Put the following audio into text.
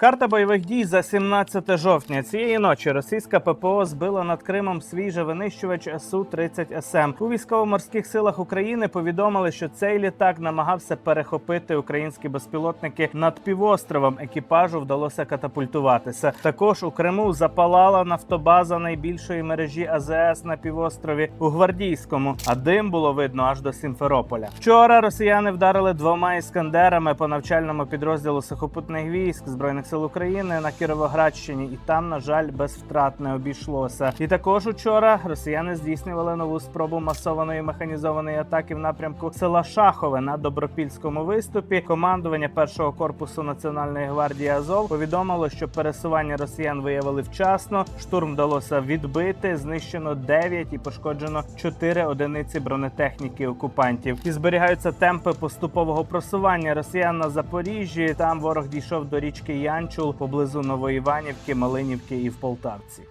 Карта бойових дій за 17 жовтня. Цієї ночі російська ППО збила над Кримом свій же винищувач су 30 СМ. У військово-морських силах України повідомили, що цей літак намагався перехопити українські безпілотники над півостровом. Екіпажу вдалося катапультуватися. Також у Криму запалала нафтобаза найбільшої мережі АЗС на півострові у Гвардійському, а дим було видно аж до Сімферополя. Вчора росіяни вдарили двома іскандерами по навчальному підрозділу сухопутних військ збройних сил України на Кіровоградщині, і там, на жаль, без втрат не обійшлося. І також учора росіяни здійснювали нову спробу масованої механізованої атаки в напрямку села Шахове на добропільському виступі. Командування першого корпусу Національної гвардії Азов повідомило, що пересування росіян виявили вчасно. Штурм вдалося відбити. Знищено 9 і пошкоджено 4 одиниці бронетехніки окупантів. І зберігаються темпи поступового просування росіян на Запоріжжі. Там ворог дійшов до річки Янчул поблизу Новоіванівки, Малинівки і в Полтавці.